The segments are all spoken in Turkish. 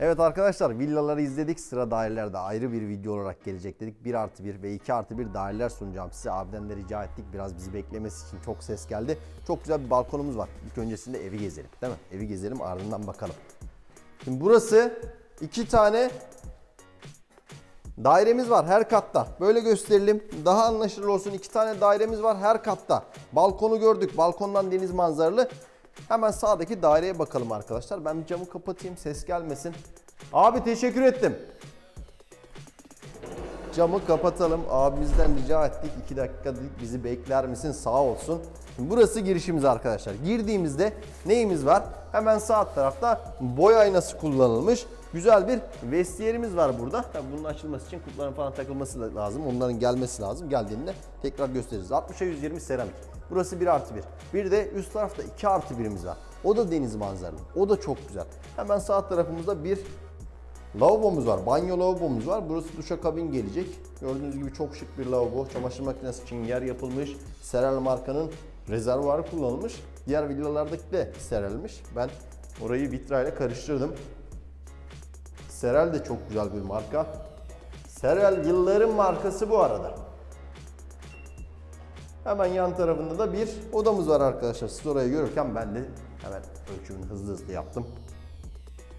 Evet arkadaşlar villaları izledik. Sıra dairelerde ayrı bir video olarak gelecek dedik. 1 artı 1 ve 2 artı 1 daireler sunacağım size. Abiden de rica ettik. Biraz bizi beklemesi için çok ses geldi. Çok güzel bir balkonumuz var. İlk öncesinde evi gezelim değil mi? Evi gezelim ardından bakalım. Şimdi burası iki tane dairemiz var her katta. Böyle gösterelim. Daha anlaşılır olsun. iki tane dairemiz var her katta. Balkonu gördük. Balkondan deniz manzaralı. Hemen sağdaki daireye bakalım arkadaşlar. Ben camı kapatayım ses gelmesin. Abi teşekkür ettim. Camı kapatalım. Abimizden rica ettik. 2 dakika bizi bekler misin? Sağ olsun. Şimdi burası girişimiz arkadaşlar. Girdiğimizde neyimiz var? Hemen sağ tarafta boy aynası kullanılmış. Güzel bir vestiyerimiz var burada. Tabii bunun açılması için kutuların falan takılması lazım. Onların gelmesi lazım. Geldiğinde tekrar gösteririz. 60'a 120 seramik. Burası 1 artı 1. Bir de üst tarafta 2 artı 1'imiz var. O da deniz manzaralı. O da çok güzel. Hemen sağ tarafımızda bir Lavabomuz var, banyo lavabomuz var. Burası duşakabin gelecek. Gördüğünüz gibi çok şık bir lavabo. Çamaşır makinesi için yer yapılmış. Serel markanın rezervuarı kullanılmış. Diğer villalardaki de Serel'miş. Ben orayı Vitra karıştırdım. Serel de çok güzel bir marka. Serel yılların markası bu arada. Hemen yan tarafında da bir odamız var arkadaşlar. Siz orayı görürken ben de hemen ölçümünü hızlı hızlı yaptım.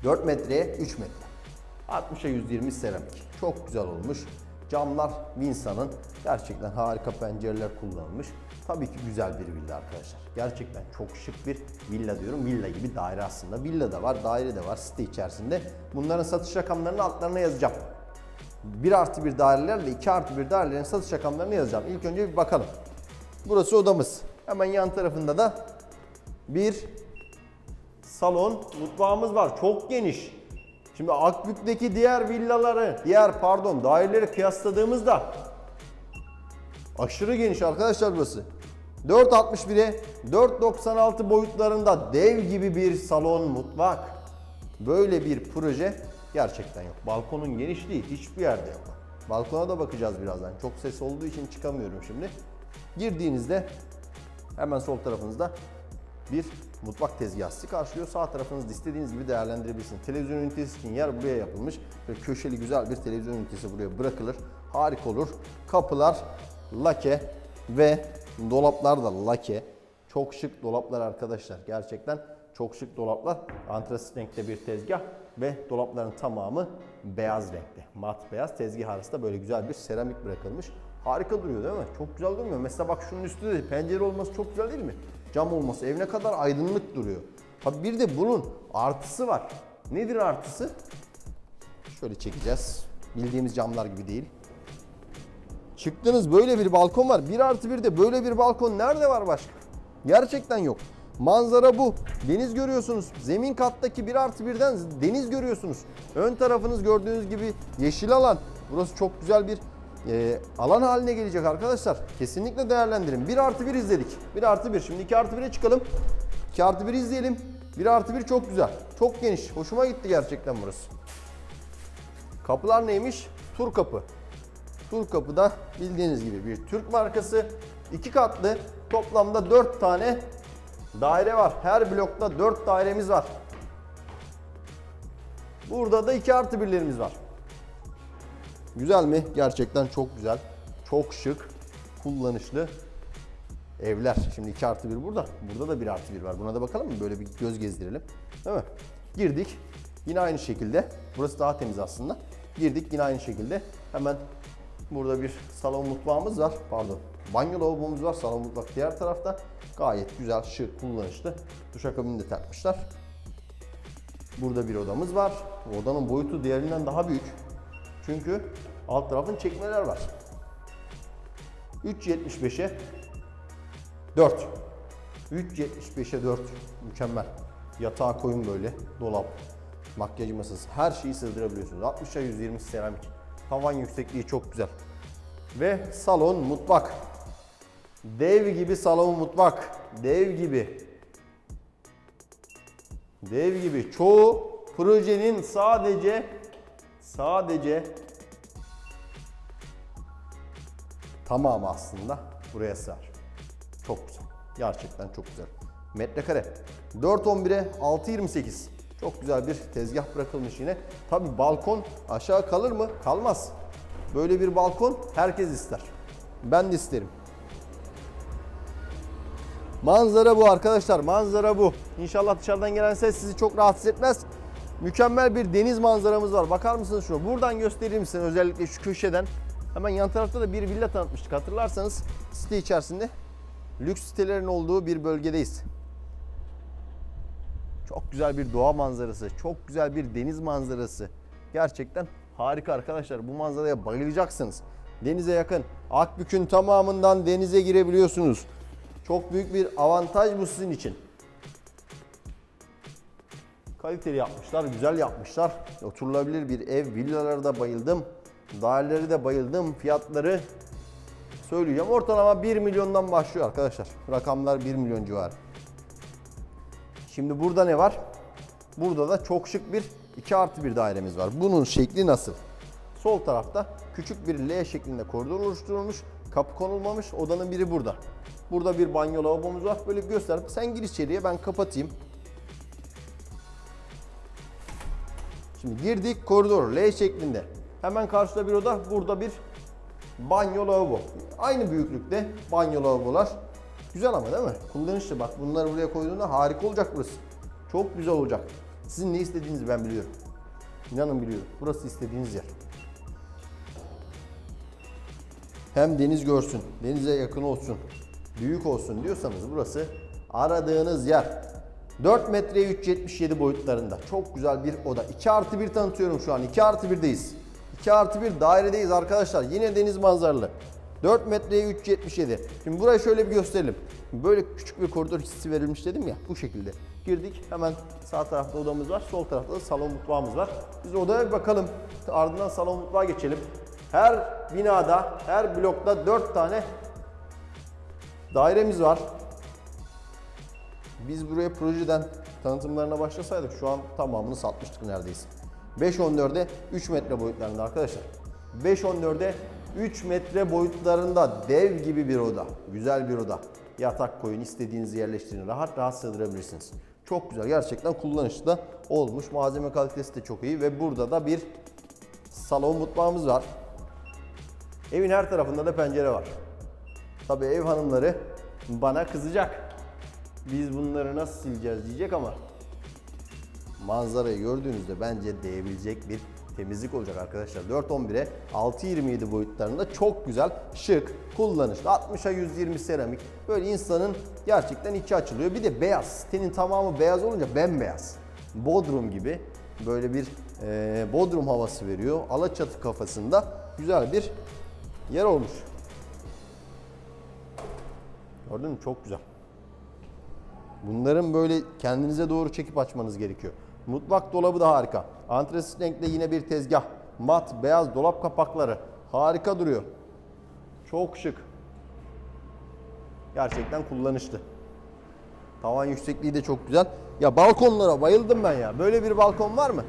4 metreye 3 metre. 60'a 120 seramik. Çok güzel olmuş. Camlar Vinsa'nın gerçekten harika pencereler kullanılmış. Tabii ki güzel bir villa arkadaşlar. Gerçekten çok şık bir villa diyorum. Villa gibi daire aslında. Villa da var, daire de var site içerisinde. Bunların satış rakamlarını altlarına yazacağım. 1 artı 1 dairelerle 2 artı 1 dairelerin satış rakamlarını yazacağım. İlk önce bir bakalım. Burası odamız. Hemen yan tarafında da bir salon, mutfağımız var. Çok geniş. Şimdi Akbük'teki diğer villaları, diğer pardon daireleri kıyasladığımızda aşırı geniş arkadaşlar burası. 4.61'e 4.96 boyutlarında dev gibi bir salon mutfak. Böyle bir proje gerçekten yok. Balkonun genişliği hiçbir yerde yok. Balkona da bakacağız birazdan. Çok ses olduğu için çıkamıyorum şimdi. Girdiğinizde hemen sol tarafınızda bir mutfak tezgahı sizi karşılıyor. Sağ tarafınızda istediğiniz gibi değerlendirebilirsiniz. Televizyon ünitesi için yer buraya yapılmış. Böyle köşeli güzel bir televizyon ünitesi buraya bırakılır. Harika olur. Kapılar lake ve dolaplar da lake. Çok şık dolaplar arkadaşlar. Gerçekten çok şık dolaplar. Antrasit renkte bir tezgah ve dolapların tamamı beyaz renkte. Mat beyaz. Tezgah arasında böyle güzel bir seramik bırakılmış. Harika duruyor değil mi? Çok güzel durmuyor. Mesela bak şunun üstünde de pencere olması çok güzel değil mi? Cam olması ev ne kadar aydınlık duruyor. Tabi bir de bunun artısı var. Nedir artısı? Şöyle çekeceğiz. Bildiğimiz camlar gibi değil. Çıktınız böyle bir balkon var. 1 artı 1 de böyle bir balkon nerede var başka? Gerçekten yok. Manzara bu. Deniz görüyorsunuz. Zemin kattaki 1 artı 1'den deniz görüyorsunuz. Ön tarafınız gördüğünüz gibi yeşil alan. Burası çok güzel bir e, alan haline gelecek arkadaşlar. Kesinlikle değerlendirin. 1 artı 1 izledik. 1 artı 1. Şimdi 2 artı 1'e çıkalım. 2 artı 1 izleyelim. 1 artı 1 çok güzel. Çok geniş. Hoşuma gitti gerçekten burası. Kapılar neymiş? Tur kapı. Tur kapıda bildiğiniz gibi bir Türk markası. iki katlı toplamda 4 tane daire var. Her blokta 4 dairemiz var. Burada da 2 artı 1'lerimiz var. Güzel mi? Gerçekten çok güzel. Çok şık, kullanışlı evler. Şimdi 2 artı 1 burada. Burada da 1 artı 1 var. Buna da bakalım mı? Böyle bir göz gezdirelim. Değil mi? Girdik. Yine aynı şekilde. Burası daha temiz aslında. Girdik yine aynı şekilde. Hemen burada bir salon mutfağımız var. Pardon. Banyo lavabomuz var. Salon mutfak diğer tarafta. Gayet güzel, şık, kullanışlı. Duşakabini de takmışlar. Burada bir odamız var. Odanın boyutu diğerinden daha büyük. Çünkü alt tarafın çekmeler var. 3.75'e 4. 3.75'e 4. Mükemmel. Yatağa koyun böyle. Dolap, makyaj masası her şeyi sığdırabiliyorsunuz. 60'a 120 seramik. Tavan yüksekliği çok güzel. Ve salon, mutfak. Dev gibi salon, mutfak. Dev gibi. Dev gibi. Çoğu projenin sadece sadece tamamı aslında buraya sığar. Çok güzel. Gerçekten çok güzel. Metrekare 4.11'e 6.28. Çok güzel bir tezgah bırakılmış yine. Tabi balkon aşağı kalır mı? Kalmaz. Böyle bir balkon herkes ister. Ben de isterim. Manzara bu arkadaşlar. Manzara bu. İnşallah dışarıdan gelen ses sizi çok rahatsız etmez. Mükemmel bir deniz manzaramız var. Bakar mısınız şuna? Buradan göstereyim size özellikle şu köşeden. Hemen yan tarafta da bir villa tanıtmıştık. Hatırlarsanız site içerisinde lüks sitelerin olduğu bir bölgedeyiz. Çok güzel bir doğa manzarası, çok güzel bir deniz manzarası. Gerçekten harika arkadaşlar. Bu manzaraya bayılacaksınız. Denize yakın. Akbük'ün tamamından denize girebiliyorsunuz. Çok büyük bir avantaj bu sizin için. Kaliteli yapmışlar, güzel yapmışlar. Oturulabilir bir ev, villalara da bayıldım. Daireleri de bayıldım. Fiyatları söyleyeceğim. Ortalama 1 milyondan başlıyor arkadaşlar. Rakamlar 1 milyon civarı. Şimdi burada ne var? Burada da çok şık bir 2 artı bir dairemiz var. Bunun şekli nasıl? Sol tarafta küçük bir L şeklinde koridor oluşturulmuş. Kapı konulmamış. Odanın biri burada. Burada bir banyo lavabomuz var. Böyle göster. Sen gir içeriye ben kapatayım. Şimdi girdik koridor L şeklinde. Hemen karşıda bir oda. Burada bir banyo lavabo. Aynı büyüklükte banyo lavabolar. Güzel ama değil mi? Kullanışlı bak bunları buraya koyduğunda harika olacak burası. Çok güzel olacak. Sizin ne istediğinizi ben biliyorum. İnanın biliyorum. Burası istediğiniz yer. Hem deniz görsün, denize yakın olsun, büyük olsun diyorsanız burası aradığınız yer. 4 metreye 3.77 boyutlarında. Çok güzel bir oda. 2 artı 1 tanıtıyorum şu an. 2 artı 1'deyiz. 2 artı 1 dairedeyiz arkadaşlar. Yine deniz manzaralı. 4 metreye 3.77. Şimdi burayı şöyle bir gösterelim. Böyle küçük bir koridor hissi verilmiş dedim ya. Bu şekilde. Girdik. Hemen sağ tarafta odamız var. Sol tarafta da salon mutfağımız var. Biz odaya bir bakalım. Ardından salon mutfağa geçelim. Her binada, her blokta 4 tane dairemiz var. Biz buraya projeden tanıtımlarına başlasaydık şu an tamamını satmıştık neredeyse. 5.14'e 3 metre boyutlarında arkadaşlar. 5.14'e 3 metre boyutlarında dev gibi bir oda. Güzel bir oda. Yatak koyun, istediğinizi yerleştirin. Rahat rahat sığdırabilirsiniz. Çok güzel. Gerçekten kullanışlı olmuş. Malzeme kalitesi de çok iyi ve burada da bir salon mutfağımız var. Evin her tarafında da pencere var. Tabii ev hanımları bana kızacak. Biz bunları nasıl sileceğiz diyecek ama manzarayı gördüğünüzde bence değebilecek bir temizlik olacak arkadaşlar. 4.11'e 6.27 boyutlarında çok güzel, şık, kullanışlı. 60'a 120 seramik. Böyle insanın gerçekten içi açılıyor. Bir de beyaz. Sitenin tamamı beyaz olunca bembeyaz. Bodrum gibi böyle bir e, Bodrum havası veriyor. Alaçatı kafasında güzel bir yer olmuş. Gördün mü? Çok güzel. Bunların böyle kendinize doğru çekip açmanız gerekiyor. Mutfak dolabı da harika. Antresit renkte yine bir tezgah. Mat, beyaz dolap kapakları. Harika duruyor. Çok şık. Gerçekten kullanışlı. Tavan yüksekliği de çok güzel. Ya balkonlara bayıldım ben ya. Böyle bir balkon var mı?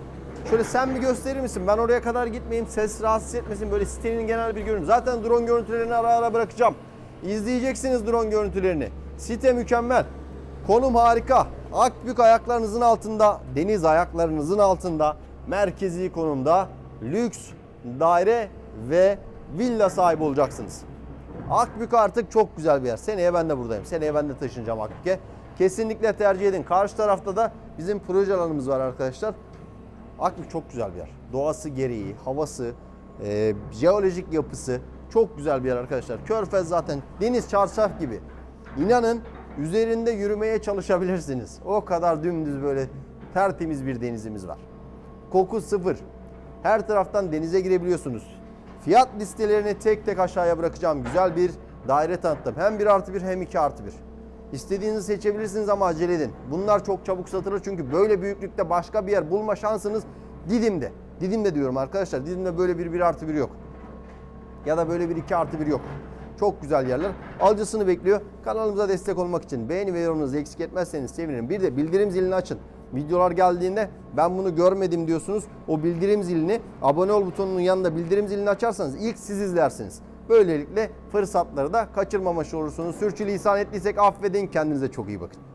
Şöyle sen bir gösterir misin? Ben oraya kadar gitmeyeyim. Ses rahatsız etmesin. Böyle sitenin genel bir görünüm. Zaten drone görüntülerini ara ara bırakacağım. İzleyeceksiniz drone görüntülerini. Site mükemmel. Konum harika. Akbük ayaklarınızın altında, deniz ayaklarınızın altında, merkezi konumda lüks daire ve villa sahibi olacaksınız. Akbük artık çok güzel bir yer. Seneye ben de buradayım. Seneye ben de taşınacağım Akbük'e. Kesinlikle tercih edin. Karşı tarafta da bizim proje alanımız var arkadaşlar. Akbük çok güzel bir yer. Doğası gereği, havası, e, jeolojik yapısı çok güzel bir yer arkadaşlar. Körfez zaten deniz çarşaf gibi. İnanın üzerinde yürümeye çalışabilirsiniz. O kadar dümdüz böyle tertemiz bir denizimiz var. Koku sıfır. Her taraftan denize girebiliyorsunuz. Fiyat listelerini tek tek aşağıya bırakacağım. Güzel bir daire tanıttım. Hem 1 artı 1 hem 2 artı 1. İstediğinizi seçebilirsiniz ama acele edin. Bunlar çok çabuk satılır çünkü böyle büyüklükte başka bir yer bulma şansınız Didim'de. Didim'de diyorum arkadaşlar. Didim'de böyle bir 1 artı 1 yok. Ya da böyle bir 2 artı 1 yok. Çok güzel yerler. Alıcısını bekliyor. Kanalımıza destek olmak için beğeni ve yorumunuzu eksik etmezseniz sevinirim. Bir de bildirim zilini açın. Videolar geldiğinde ben bunu görmedim diyorsunuz. O bildirim zilini abone ol butonunun yanında bildirim zilini açarsanız ilk siz izlersiniz. Böylelikle fırsatları da kaçırmamış olursunuz. Sürçülisan ettiysek affedin. Kendinize çok iyi bakın.